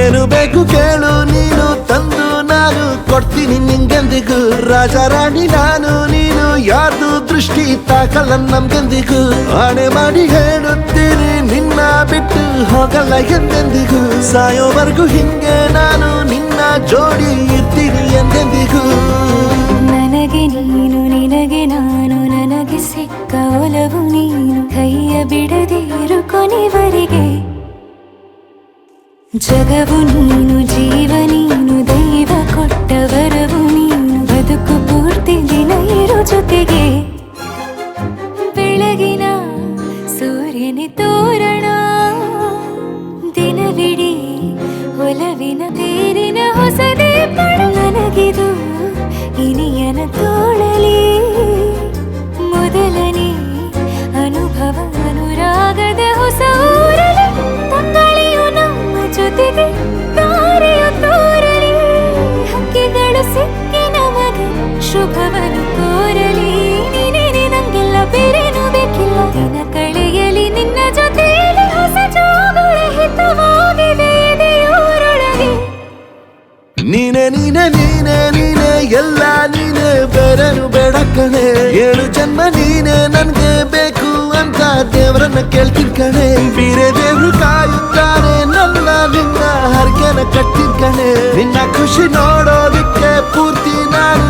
ಏನು ಬೇಕು ಕೇಳು, ನೀನು ತಂದು ನಾನು ಕೊಡ್ತೀನಿ ನಿಂಗೆಂದಿಗೂ. ರಾಜ ರಾಣಿ ನಾನು, ನೀನು ಯಾರ್ದು ದೃಷ್ಟಿ ತಾಕಲ್ಲ ನಮ್ಗೆಂದಿಗೂ. ಆಣೆ ಮಾಡಿ ಹೇಳುತ್ತೀನಿ ನಿನ್ನ ಬಿಟ್ಟು ಹೋಗಲ್ಲ ಎಂದೆಂದಿಗೂ. ಸಾಯೋವರೆಗೂ ಹಿಂಗೆ ನಾನು ನಿನ್ನ ಜೋಡಿ ಇರ್ತೀನಿ ಎಂದೆಂದಿಗೂ. ನನಗೆ ನೀನು, ನಿನಗೆ ನಾನು, ನನಗೆ ಸಿಕ್ಕ ಜಗವು ನೀನು ಜೀವ ನೀನು ದೈವ ಕೊಟ್ಟ ವರವು ನೀನು ಬದುಕು ಪೂರ್ತಿ ದಿನ ಇರು ಜೊತೆಗೆ ಬೆಳಗಿನ ಸೂರ್ಯನ ತೋರಣ ದಿನವಿಡೀ ಒಲವಿನ ಶುಭವನ್ನು ಕೋರಲಿ. ನೀನೇನೆ ನಂಗೆಲ್ಲ ಬೇರೇನು ಬೇಕಿಲ್ಲ. ದಿನ ಕಳೆಯಲಿ ನಿನ್ನ ಜೊತೆಯಲ್ಲಿ ಹೊಸ ಜೋಗುಳ ಹಿತವಾಗಿದೆ ಎದೆಯೂರೊಳಗೆ ನೀನೆ ನೀನೆ ನೀನೆ ನೀನೆ, ಎಲ್ಲ ನೀನೆ, ಬೇರೆನು ಬೇಡ ಕಣೆ. ಏಳು ಜನ್ಮ ನೀನೆ, ನನ್ಗೆ ಬೇಕು ಅಂತ ದೇವರನ್ನ ಕೇಳ್ತೀನಿ ಕಣೆ. ಬೇರೆ ದೇವ್ರು ಕಾಯುತ್ತಾರೆ, ನನ್ನ ನಿನ್ನ ಹರ್ಗೆನ ಕಟ್ಟಿನ್ ಕಣೆ. ನಿನ್ನ ಖುಷಿ ನೋಡೋದಿಕ್ಕೆ ಪೂರ್ತಿ ನಾನು